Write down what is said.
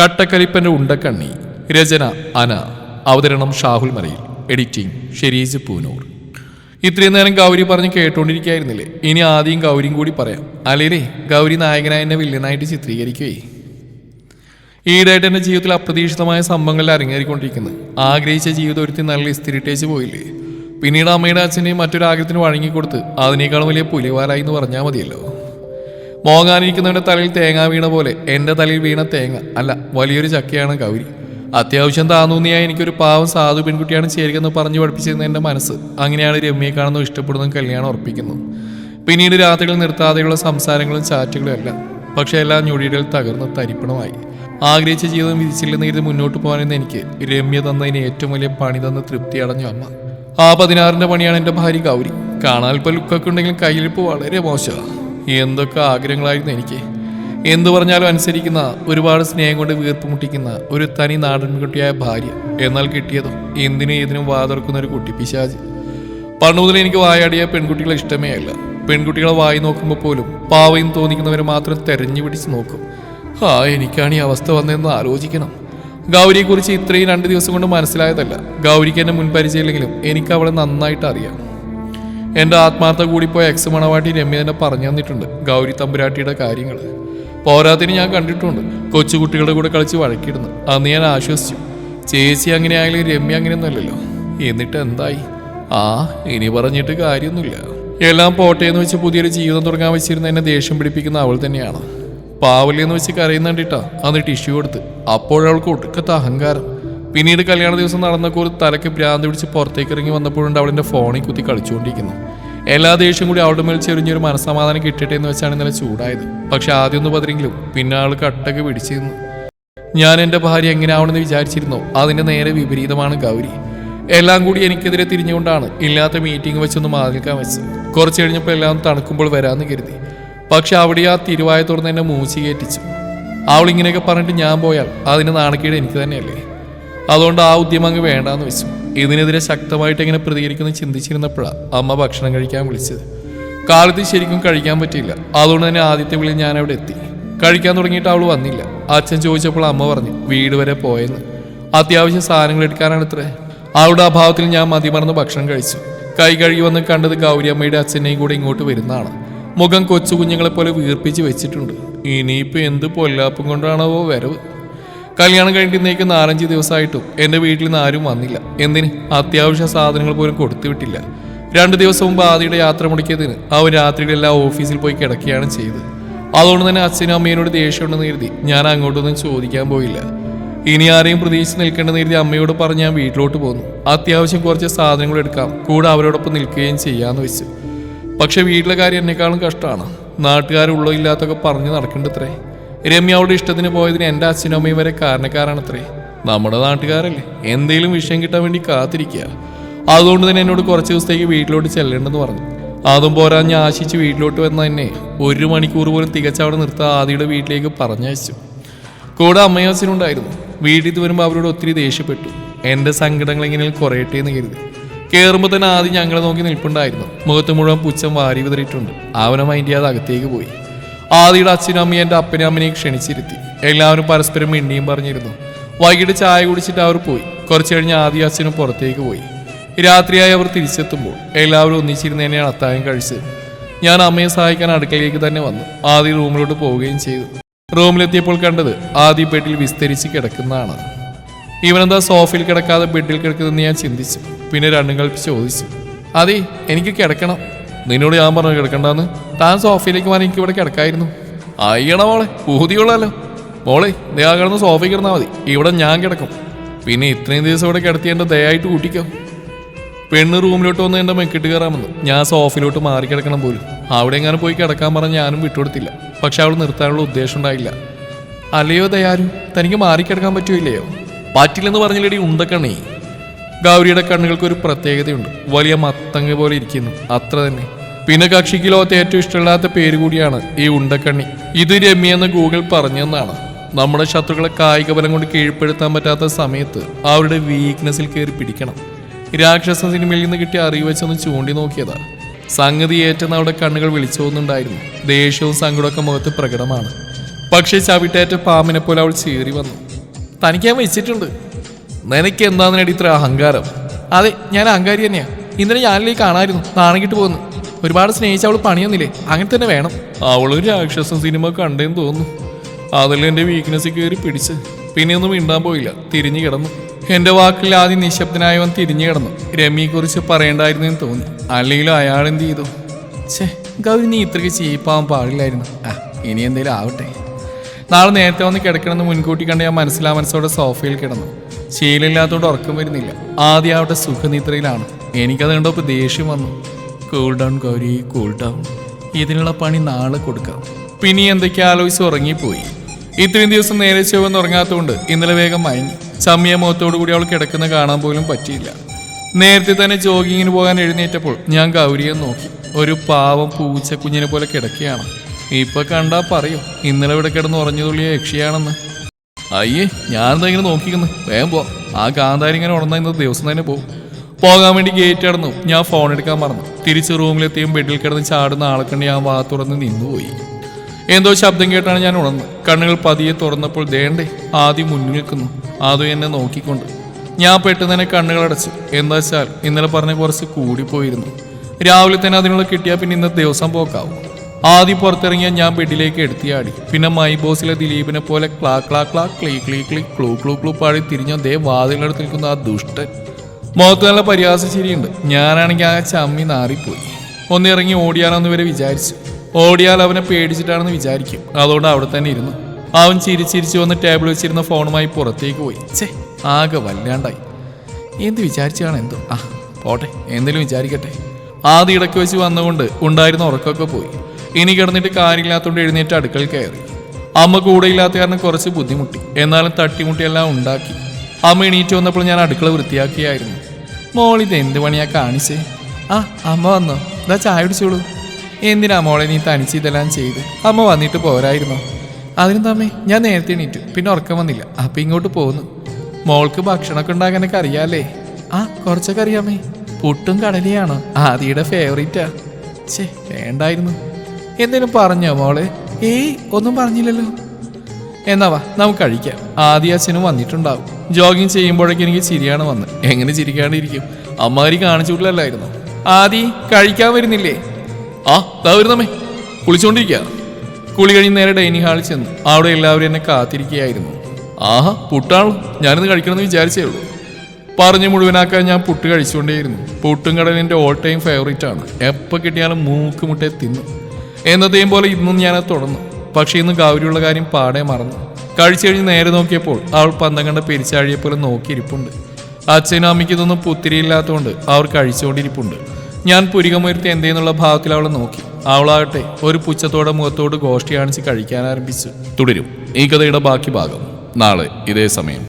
കട്ടക്കരിപ്പന്റെ ഉണ്ടക്കണ്ണി. രചന അന. അവതരണം ഷാഹുൽ മറയിൽ എഡിറ്റിംഗ് ഷെരീജ് പൂനൂർ. ഇത്രയും നേരം ഗൗരി പറഞ്ഞ് കേട്ടോണ്ടിരിക്കായിരുന്നില്ലേ? ഇനി ആദ്യം ഗൗരിയും കൂടി പറയാം. അല്ലേലേ ഗൗരി നായകനായ വില്ലനായിട്ട് ചിത്രീകരിക്കുകയെ ഈടായിട്ട് എന്റെ ജീവിതത്തിൽ അപ്രതീക്ഷിതമായ സംഭവങ്ങളിൽ അരങ്ങേറിക്കൊണ്ടിരിക്കുന്നത് ആഗ്രഹിച്ച ജീവിതം ഒരുത്തി നല്ല ഇസ്തിരിട്ടേച്ച് പോയില്ലേ? പിന്നീട് അമ്മയുടെ അച്ഛന്റെയും മറ്റൊരു ആഗ്രഹത്തിന് വഴങ്ങിക്കൊടുത്ത് അതിനേക്കാളും വലിയ പുലിവാലായി എന്ന് പറഞ്ഞാൽ മതിയല്ലോ. മോങ്ങാനിരിക്കുന്നവന്റെ തലയിൽ തേങ്ങ വീണ പോലെ എന്റെ തലയിൽ വീണ തേങ്ങ. അല്ല വലിയൊരു ചക്കയാണ് കൗരി. അത്യാവശ്യം താന്നൂന്നിയായി എനിക്കൊരു പാവം സാധു പെൺകുട്ടിയാണ് ചേരുകയെന്ന് പറഞ്ഞു പഠിപ്പിച്ചിരുന്ന എന്റെ മനസ്സ്. അങ്ങനെയാണ് രമ്യയെ കാണുന്നു ഇഷ്ടപ്പെടുന്നതും കല്യാണം ഉറപ്പിക്കുന്നു പിന്നീട് രാത്രികൾ നിർത്താതെയുള്ള സംസാരങ്ങളും ചാറ്റുകളും എല്ലാം പക്ഷേ എല്ലാം ഞൊടിയിടയിൽ തകർന്ന് തരിപ്പണമായി. ആഗ്രഹിച്ച ജീവിതം വിധിച്ചില്ലെന്ന് കരുതി മുന്നോട്ട് പോകാനെന്ന് എനിക്ക് രമ്യ തന്നതിന് ഏറ്റവും വലിയ പണി തന്ന തൃപ്തി അടഞ്ഞു അമ്മ. ആ പതിനാറിന്റെ പണിയാണ് എന്റെ ഭാര്യ ഗൗരി കാണാൽ അല്പം ലുക്കൊക്കെ ഉണ്ടെങ്കിലും കയ്യിലിപ്പ് വളരെ മോശമാണ്. എന്തൊക്കെ ആഗ്രഹങ്ങളായിരുന്നു എനിക്ക്. എന്തു പറഞ്ഞാലും അനുസരിക്കുന്ന ഒരുപാട് സ്നേഹം കൊണ്ട് വീർപ്പ് മുട്ടിക്കുന്ന ഒരു തനി നാടൻ കുട്ടിയായ ഭാര്യ. എന്നാൽ കിട്ടിയതോ എന്തിനും ഏതിനും വാതുറക്കുന്ന ഒരു കുട്ടി പിശാജ്. പണ്ട് മുതൽ എനിക്ക് വായാടിയ പെൺകുട്ടികളെ ഇഷ്ടമേ അല്ല. പെൺകുട്ടികളെ വായി നോക്കുമ്പോൾ പോലും പാവയും തോന്നിക്കുന്നവരെ മാത്രം തെരഞ്ഞു പിടിച്ച് നോക്കും. ആ എനിക്കാണ് ഈ അവസ്ഥ വന്നതെന്ന് ആലോചിക്കണം. ഗൗരിയെക്കുറിച്ച് ഇത്രയും രണ്ട് ദിവസം കൊണ്ട് മനസ്സിലായതല്ല. ഗൗരിക്ക് എന്നെ മുൻപരിചയമില്ലെങ്കിലും എനിക്ക് അവളെ നന്നായിട്ട് അറിയാം. എന്റെ ആത്മാർത്ഥ പോയ എക്സ് മണവാട്ടി രമ്യ തന്നെ പറഞ്ഞു തന്നിട്ടുണ്ട് ഗൗരി തമ്പുരാട്ടിയുടെ കാര്യങ്ങൾ. പോരാത്തിന് ഞാൻ കണ്ടിട്ടുണ്ട്. കൊച്ചുകുട്ടികളുടെ കൂടെ കളിച്ച് വഴക്കിടുന്നു. അന്ന് ഞാൻ ആശ്വസിച്ചു. ചേച്ചി അങ്ങനെ ആയാലും രമ്യ അങ്ങനെയൊന്നുമല്ലല്ലോ. എന്നിട്ട് എന്തായി? ആ ഇനി പറഞ്ഞിട്ട് കാര്യമൊന്നുമില്ല. എല്ലാം പോട്ടെ എന്ന് വെച്ച് പുതിയൊരു ജീവിതം തുടങ്ങാൻ വെച്ചിരുന്ന എന്നെ ദേഷ്യം പിടിപ്പിക്കുന്ന അവൾ തന്നെയാണ്. പാവലി എന്ന് വെച്ച് കരയുന്നുണ്ടിട്ടാ അന്ന് ടിഷ്യൂ കൊടുത്ത്. അപ്പോഴവൾക്ക് ഒടുക്കത്തെ അഹങ്കാരം. പിന്നീട് കല്യാണ ദിവസം നടന്നപ്പോൾ ഒരു തലയ്ക്ക് ഭ്രാന്തി പിടിച്ച് പുറത്തേക്ക് ഇറങ്ങി വന്നപ്പോഴുണ്ട് അവളുടെ ഫോണിൽ കുത്തി കളിച്ചുകൊണ്ടിരിക്കുന്നു എല്ലാ ദേഷ്യം കൂടി അവളുടെ മേൽ ചെറിഞ്ഞൊരു മനസ്സമാധാനം കിട്ടട്ടെ എന്ന് വെച്ചാണ് ഇന്നലെ ചൂടായത്. പക്ഷെ ആദ്യം ഒന്ന് പതിരെങ്കിലും പിന്നെ ആൾ കട്ടൊക്കെ പിടിച്ചിരുന്നു ഞാൻ എന്റെ ഭാര്യ എങ്ങനെ ആവണമെന്ന് അതിന്റെ നേരെ വിപരീതമാണ് ഗൗരി. എല്ലാം കൂടി എനിക്കെതിരെ തിരിഞ്ഞുകൊണ്ടാണ് ഇല്ലാത്ത മീറ്റിംഗ് വെച്ചൊന്ന് മാതിൽക്കാൻ വെച്ചത്. കുറച്ച് കഴിഞ്ഞപ്പോൾ എല്ലാം തണുക്കുമ്പോൾ വരാമെന്ന് കരുതി. പക്ഷെ അവിടെ ആ തിരുവായ തുറന്ന് എന്നെ മൂച്ചി കയറ്റിച്ചു അവൾ ഇങ്ങനെയൊക്കെ പറഞ്ഞിട്ട് ഞാൻ പോയാൽ അതിന് നാണക്കേട് എനിക്ക് തന്നെയല്ലേ? അതുകൊണ്ട് ആ ഉദ്യമം അങ്ങ് വേണ്ടാന്ന് വെച്ചു. ഇതിനെതിരെ ശക്തമായിട്ട് എങ്ങനെ പ്രതികരിക്കുന്നു ചിന്തിച്ചിരുന്നപ്പോഴാണ് അമ്മ ഭക്ഷണം കഴിക്കാൻ വിളിച്ചത്. കാലത്ത് ശരിക്കും കഴിക്കാൻ പറ്റിയില്ല. അതുകൊണ്ട് തന്നെ ആദ്യത്തെ വിളി ഞാൻ അവിടെ എത്തി. കഴിക്കാൻ തുടങ്ങിയിട്ട് അവൾ വന്നില്ല. അച്ഛൻ ചോദിച്ചപ്പോൾ അമ്മ പറഞ്ഞു വീട് വരെ പോയെന്ന്. അത്യാവശ്യ സാധനങ്ങൾ എടുക്കാനാണ് ഇത്രേ. അവളുടെ അഭാവത്തിൽ ഞാൻ മതിമറന്ന് ഭക്ഷണം കഴിച്ചു. കൈ കഴുകി വന്ന് കണ്ടത് ഗൗരി അമ്മയുടെ അച്ഛനെയും കൂടെ ഇങ്ങോട്ട് വരുന്നതാണ്. മുഖം കൊച്ചു കുഞ്ഞുങ്ങളെ പോലെ വീർപ്പിച്ച് വെച്ചിട്ടുണ്ട്. ഇനിയിപ്പോൾ എന്ത് പൊല്ലാപ്പും കൊണ്ടാണോ വരവ്? കല്യാണം കഴിഞ്ഞിരുന്നേക്ക് നാലഞ്ച് ദിവസമായിട്ടും എന്റെ വീട്ടിൽ നിന്ന് ആരും വന്നില്ല. എന്തിന്? അത്യാവശ്യ സാധനങ്ങൾ പോലും കൊടുത്തു വിട്ടില്ല. രണ്ട് ദിവസം മുമ്പ് ആദിയുടെ യാത്ര മുടക്കിയതിന് അവൻ രാത്രിയിലെല്ലാം ഓഫീസിൽ പോയി കിടക്കുകയാണ് ചെയ്തത്. അതുകൊണ്ട് തന്നെ അച്ഛനും അമ്മയോട് ദേഷ്യമുണ്ടെന്ന് കരുതി ഞാൻ അങ്ങോട്ടൊന്നും ചോദിക്കാൻ പോയില്ല. ഇനി ആരെയും പ്രതീക്ഷിച്ച് നിൽക്കേണ്ടെന്ന് കരുതി അമ്മയോട് പറഞ്ഞ് ഞാൻ വീട്ടിലോട്ട് പോന്നു. അത്യാവശ്യം കുറച്ച് സാധനങ്ങൾ എടുക്കാം. കൂടെ അവരോടൊപ്പം നിൽക്കുകയും ചെയ്യാന്ന് വെച്ചു. പക്ഷെ വീട്ടിലെ കാര്യം എന്നെക്കാളും കഷ്ടമാണ്. നാട്ടുകാരുള്ളോ ഇല്ലാത്തൊക്കെ പറഞ്ഞ് നടക്കണ്ടത്രേ. രമ്യ അവളുടെ ഇഷ്ടത്തിന് പോയതിന് എന്റെ അച്ഛനും അമ്മയും വരെ കാരണക്കാരാണത്രേ. നമ്മുടെ നാട്ടുകാരല്ലേ? എന്തെങ്കിലും വിഷയം കിട്ടാൻ വേണ്ടി കാത്തിരിക്കുക. അതുകൊണ്ട് തന്നെ എന്നോട് കുറച്ച് ദിവസത്തേക്ക് വീട്ടിലോട്ട് ചെല്ലേണ്ടെന്ന് പറഞ്ഞു. അതും പോരാ ഞാൻ ആശിച്ച് വീട്ടിലോട്ട് വന്ന തന്നെ ഒരു മണിക്കൂർ പോലും തികച്ചവിടെ നിർത്താൻ ആദിയുടെ വീട്ടിലേക്ക് പറഞ്ഞയച്ചു. കൂടെ അമ്മയും അച്ഛനും ഉണ്ടായിരുന്നു. വീട്ടിൽ വരുമ്പോൾ അവരോട് ഒത്തിരി ദേഷ്യപ്പെട്ടു. എന്റെ സങ്കടങ്ങൾ എങ്ങനെ കുറയട്ടെ എന്ന് കരുതി. കയറുമ്പോൾ തന്നെ ആദ്യം ഞങ്ങളെ നോക്കി നിൽപ്പുണ്ടായിരുന്നു. മുഖത്ത് മുഴുവൻ പുച്ഛം വാരി വിതറിയിട്ടുണ്ട്. അവനെ മൈൻഡ് ചെയ്യാതെ അകത്തേക്ക് പോയി. ആദിയുടെ അച്ഛനും അമ്മയും എന്റെ അപ്പനും അമ്മനെയും ക്ഷണിച്ചിരുത്തി. എല്ലാവരും പരസ്പരം മിണ്ടിയും പറഞ്ഞിരുന്നു. വൈകിട്ട് ചായ കുടിച്ചിട്ട് അവർ പോയി. കുറച്ചു കഴിഞ്ഞ് ആദി അച്ഛനും പുറത്തേക്ക് പോയി. രാത്രിയായി അവർ തിരിച്ചെത്തുമ്പോൾ എല്ലാവരും ഒന്നിച്ചിരുന്ന് തന്നെയാണ് അത്തായം കഴിച്ചത് ഞാൻ അമ്മയെ സഹായിക്കാൻ അടുക്കളയിലേക്ക് തന്നെ വന്നു. ആദി റൂമിലോട്ട് പോവുകയും ചെയ്തു. റൂമിലെത്തിയപ്പോൾ കണ്ടത് ആദി ബെഡിൽ വിസ്തരിച്ച് കിടക്കുന്നതാണ്. ഇവനെന്താ സോഫയിൽ കിടക്കാതെ ബെഡിൽ കിടക്കുന്നതെന്ന് ഞാൻ ചിന്തിച്ചു. പിന്നെ രണ്ടും കൽപ്പിച്ച് ചോദിച്ചു. അതെ എനിക്ക് കിടക്കണം. നിന്നോട് ഞാൻ പറഞ്ഞു കിടക്കണ്ടെന്ന്. താൻ സോഫയിലേക്ക് മാറി എനിക്ക് ഇവിടെ കിടക്കായിരുന്നു. അയ്യണ മോളെ ഊതിയുള്ളല്ലോ മോളെ ആ കിടന്ന് സോഫയിൽ കിടന്നാൽ മതി. ഇവിടെ ഞാൻ കിടക്കും. പിന്നെ ഇത്രയും ദിവസം ഇവിടെ കിടത്തി എന്റെ ദയായിട്ട് കൂട്ടിക്കോ. പെണ്ണ് റൂമിലോട്ട് വന്ന് എന്റെ മെക്കിട്ട് കയറാമെന്ന്. ഞാൻ സോഫയിലോട്ട് മാറി കിടക്കണം പോലും. അവിടെ എങ്ങനെ പോയി കിടക്കാൻ പറഞ്ഞ് ഞാനും വിട്ടുകൊടുത്തില്ല. പക്ഷെ അവൾ നിർത്താനുള്ള ഉദ്ദേശം ഉണ്ടായില്ല. അല്ലയോ ദയാരു തനിക്ക് മാറിക്കിടക്കാൻ പറ്റൂല്ലയോ പറ്റില്ലെന്ന് പറഞ്ഞില്ലടി ഉണ്ടക്കണ്ണേ. ഗൗരിയുടെ കണ്ണുകൾക്ക് ഒരു പ്രത്യേകതയുണ്ട്. വലിയ മത്തങ്ങ പോലെ ഇരിക്കുന്നു. അത്ര തന്നെ. പിന്നെ കക്ഷിക്ക് ലോകത്തെ ഏറ്റവും ഇഷ്ടമില്ലാത്ത പേര് കൂടിയാണ് ഈ ഉണ്ടക്കണ്ണി. ഇത് രമ്യെന്ന് ഗൂഗിൾ പറഞ്ഞെന്നാണ്. നമ്മുടെ ശത്രുക്കളെ കായിക ബലം കൊണ്ട് കീഴ്പ്പെടുത്താൻ പറ്റാത്ത സമയത്ത് അവരുടെ വീക്ക്നെസ്സിൽ കയറി പിടിക്കണം. രാക്ഷസ സിനിമയിൽ നിന്ന് കിട്ടിയ അറിവ് വെച്ചൊന്ന് ചൂണ്ടി നോക്കിയതാ. സംഗതി ഏറ്റെന്ന് അവിടെ കണ്ണുകൾ വിളിച്ചു പോകുന്നുണ്ടായിരുന്നു ദേഷ്യവും സങ്കടമൊക്കെ മുഖത്ത് പ്രകടമാണ്. പക്ഷേ ചവിട്ടേറ്റ പാമ്പിനെ പോലെ അവൾ ചീറി വന്നു. തനിക്ക് വെച്ചിട്ടുണ്ട്. നിനക്ക് എന്താണെന്നടി ഇത്ര അഹങ്കാരം? അതെ ഞാൻ അഹങ്കാരി തന്നെയാ. ഇന്നലെ ഞാനിലേക്ക് കാണായിരുന്നു. നാണങ്ങിട്ട് പോന്നു. ഒരുപാട് സ്നേഹിച്ച അവൾ പണിയൊന്നില്ലേ? അങ്ങനെ തന്നെ വേണം. അവളൊരു രാക്ഷസ സിനിമ കണ്ടേന്ന് തോന്നുന്നു. അതിൽ എന്റെ വീക്ക്നെസ് കയറി പിടിച്ച്. പിന്നെ ഒന്നും മിണ്ടാൻ പോയില്ല. തിരിഞ്ഞു കിടന്നു. എന്റെ വാക്കിൽ ആദ്യം നിശബ്ദനായവൻ തിരിഞ്ഞു കിടന്നു. രമിയെ കുറിച്ച് പറയേണ്ടായിരുന്നെന്ന് തോന്നി. അല്ലെങ്കിൽ അയാൾ എന്ത് ചെയ്തു? ഛേ ഗൗരി നീ ഇത്രയ്ക്ക് ചീപ്പാവാൻ പാടില്ലായിരുന്നു. ആ ഇനി എന്തേലും ആവട്ടെ. നാളെ നേരത്തെ വന്ന് കിടക്കണമെന്ന് മുൻകൂട്ടി കണ്ട് ഞാൻ മനസ്സിലാ മനസ്സോടെ സോഫയിൽ കിടന്നു. ശീലമില്ലാത്തതുകൊണ്ട് ഉറക്കം വരുന്നില്ല. ആദ്യം അവിടെ സുഖനിദ്രയിലാണ്. എനിക്കത് കണ്ടപ്പോൾ ദേഷ്യം വന്നു. Cool down Gauri cool down ഇതിനുള്ള പണി നാളെ കൊടുക്കാം. പിന്നെ എന്തൊക്കെ ആലോചിച്ച് ഉറങ്ങിപ്പോയി. ഇത്രയും ദിവസം നേരെ ചൊവ്വന്ന് ഉറങ്ങാത്തതുകൊണ്ട് ഇന്നലെ വേഗം മയങ്ങി. സമയമോത്തോടു കൂടി അവൾ കിടക്കുന്ന കാണാൻ പോലും പറ്റിയില്ല. നേരത്തെ തന്നെ ജോഗിങ്ങിന് പോകാൻ എഴുന്നേറ്റപ്പോൾ ഞാൻ ഗൗരിയെ നോക്കി. ഒരു പാവം പൂച്ച കുഞ്ഞിനെ പോലെ കിടക്കുകയാണ്. ഇപ്പൊ കണ്ടാ പറയും ഇന്നലെ ഇവിടെ കിടന്ന് ഉറഞ്ഞു തുള്ളിയ യക്ഷിയാണെന്ന്. അയ്യേ ഞാനെന്താ ഇങ്ങനെ നോക്കിക്കുന്നു വേഗം പോ. ആ കാന്താരി ഇങ്ങനെ ഉണർന്ന ദിവസം തന്നെ പോകും. പോകാൻ വേണ്ടി ഗേറ്റ് അടന്നു ഞാൻ ഫോൺ എടുക്കാൻ മറന്നു. തിരിച്ച് റൂമിലെത്തിയും ബെഡിൽ കിടന്ന് ചാടുന്ന ആളെ കണ്ട് ഞാൻ വാ തുറന്ന് നിന്നുപോയി. എന്തോ ശബ്ദം കേട്ടാണ് ഞാൻ ഉണർന്നത്. കണ്ണുകൾ പതിയെ തുറന്നപ്പോൾ ദേണ്ടേ ആദ്യം മുന്നിൽ നിൽക്കുന്നു. ആദ്യം എന്നെ നോക്കിക്കൊണ്ട്. ഞാൻ പെട്ടെന്ന് തന്നെ കണ്ണുകൾ അടച്ചു. എന്താ വെച്ചാൽ ഇന്നലെ പറഞ്ഞ കുറച്ച് കൂടിപ്പോയിരുന്നു. രാവിലെ തന്നെ അതിനുള്ള കിട്ടിയാൽ പിന്നെ ഇന്നത്തെ ദിവസം പോക്കാവും. ആദ്യം പുറത്തിറങ്ങിയ ഞാൻ ബെഡിലേക്ക് എടുത്തിയാടി. പിന്നെ മൈ ബോസിലെ ദിലീപിനെ പോലെ ക്ലാ ക്ലാ ക്ലാ ക്ലീ ക്ലീ ക്ലീ ക്ലൂ ക്ലൂ ക്ലൂ പാടി തിരിഞ്ഞ ദേ വാതിലിനടുത്ത് നിൽക്കുന്ന ആ ദുഷ്ടൻ. മുഖത്ത് നല്ല പരിഹാസ ശരിയുണ്ട്. ഞാനാണെങ്കിൽ ആ ചമ്മി നാറിപ്പോയി. ഒന്നിറങ്ങി ഓടിയാലോന്ന് വരെ വിചാരിച്ചു. ഓടിയാൽ അവനെ പേടിച്ചിട്ടാണെന്ന് വിചാരിക്കും. അതുകൊണ്ട് അവിടെ തന്നെ ഇരുന്നു. അവൻ ചിരിച്ചിരിച്ച് വന്ന് ടേബിൾ വെച്ചിരുന്ന ഫോണുമായി പുറത്തേക്ക് പോയി. ചേ ആകെ വല്ലാണ്ടായി. എന്ത് വിചാരിച്ചാണ് എന്തോ? ആ പോട്ടെ എന്തെങ്കിലും വിചാരിക്കട്ടെ. ആദ്യ ഇടയ്ക്ക് വെച്ച് വന്നുകൊണ്ട് ഉണ്ടായിരുന്ന ഉറക്കമൊക്കെ പോയി. ഇനി കിടന്നിട്ട് കാര്യമില്ലാത്തതുകൊണ്ട് എഴുന്നേറ്റ് അടുക്കള കയറി. അമ്മ കൂടെ ഇല്ലാത്ത കാരണം കുറച്ച് ബുദ്ധിമുട്ടി. എന്നാലും തട്ടിമുട്ടിയെല്ലാം ഉണ്ടാക്കി. അമ്മ എണീറ്റ് വന്നപ്പോൾ ഞാൻ അടുക്കള വൃത്തിയാക്കിയായിരുന്നു. മോളിത് എന്ത് പണിയാ കാണിച്ചേ? ആ അമ്മ വന്നോ. ഇതാ ചായ കുടിച്ചോളൂ. എന്തിനാ മോളെ നീ തനിച്ച് ഇതെല്ലാം ചെയ്ത്? അമ്മ വന്നിട്ട് പോരായിരുന്നോ? അതിന് തമ്മേ ഞാൻ നേരത്തെ എണീറ്റു. പിന്നെ ഉറക്കം വന്നില്ല. അപ്പം ഇങ്ങോട്ട് പോന്നു. മോൾക്ക് ഭക്ഷണമൊക്കെ ഉണ്ടാക്കാനൊക്കെ അറിയാല്ലേ? ആ കുറച്ചൊക്കെ അറിയാമേ പുട്ടും കടലയാണോ? ആദിയുടെ ഫേവറേറ്റാ ഛേ വേണ്ടായിരുന്നു. എന്തേലും പറഞ്ഞോ മോളെ? ഏയ് ഒന്നും പറഞ്ഞില്ലല്ലോ. എന്നാ വാ നമുക്ക് കഴിക്കാം. ആദ്യ അച്ഛനും വന്നിട്ടുണ്ടാവും. ജോഗിങ് ചെയ്യുമ്പോഴേക്കും എനിക്ക് ചിരിയാണ് വന്ന്. എങ്ങനെ ചിരിക്കാണ്ടിരിക്കും? അമ്മാരി കാണിച്ചുകൂട്ടിലല്ലായിരുന്നു ആദി കഴിക്കാൻ വരുന്നില്ലേ? ആ ദാ വരുന്നമ്മേ. കുളിച്ചോണ്ടിരിക്കുക കുളി കഴിഞ്ഞ് നേരെ ഡൈനിങ് ഹാളിൽ ചെന്നു. അവിടെ എല്ലാവരും എന്നെ കാത്തിരിക്കുകയായിരുന്നു. ആഹാ പുട്ടാണ്? ഞാനിന്ന് കഴിക്കണമെന്ന് വിചാരിച്ചേ ഉള്ളൂ. പറഞ്ഞു മുഴുവനാക്കാൻ ഞാൻ പുട്ട് കഴിച്ചുകൊണ്ടേയിരുന്നു. പുട്ടും കടലിന്റെ എന്റെ ഓൾ ടൈം ഫേവറേറ്റ് ആണ്. എപ്പോൾ കിട്ടിയാലും മൂക്ക് മുട്ടേ തിന്നു. എന്നതേം പോലെ ഇന്നും ഞാനത് തുടർന്നു. പക്ഷേ ഇന്ന് ഗൗരിയുള്ള കാര്യം പാടെ മറന്നു. കഴിച്ചു കഴിഞ്ഞ് നേരെ നോക്കിയപ്പോൾ അവൾ പന്തം കണ്ട പെരിച്ചാഴിയെ പോലെ നോക്കിയിരിപ്പുണ്ട്. അച്ഛനും അമ്മയ്ക്കതൊന്നും പുത്തിരിയില്ലാത്തതുകൊണ്ട് അവർ കഴിച്ചുകൊണ്ടിരിപ്പുണ്ട്. ഞാൻ പുരികമുയർത്തി എന്തേന്നുള്ള ഭാവത്തിൽ അവളെ നോക്കി. അവളാകട്ടെ ഒരു പുച്ഛത്തോടെ മുഖത്തോട് ഗോഷ്ടി കാണിച്ച് കഴിക്കാൻ ആരംഭിച്ചു. തുടരും. ഈ കഥയുടെ ബാക്കി ഭാഗം. നാളെ ഇതേ സമയം.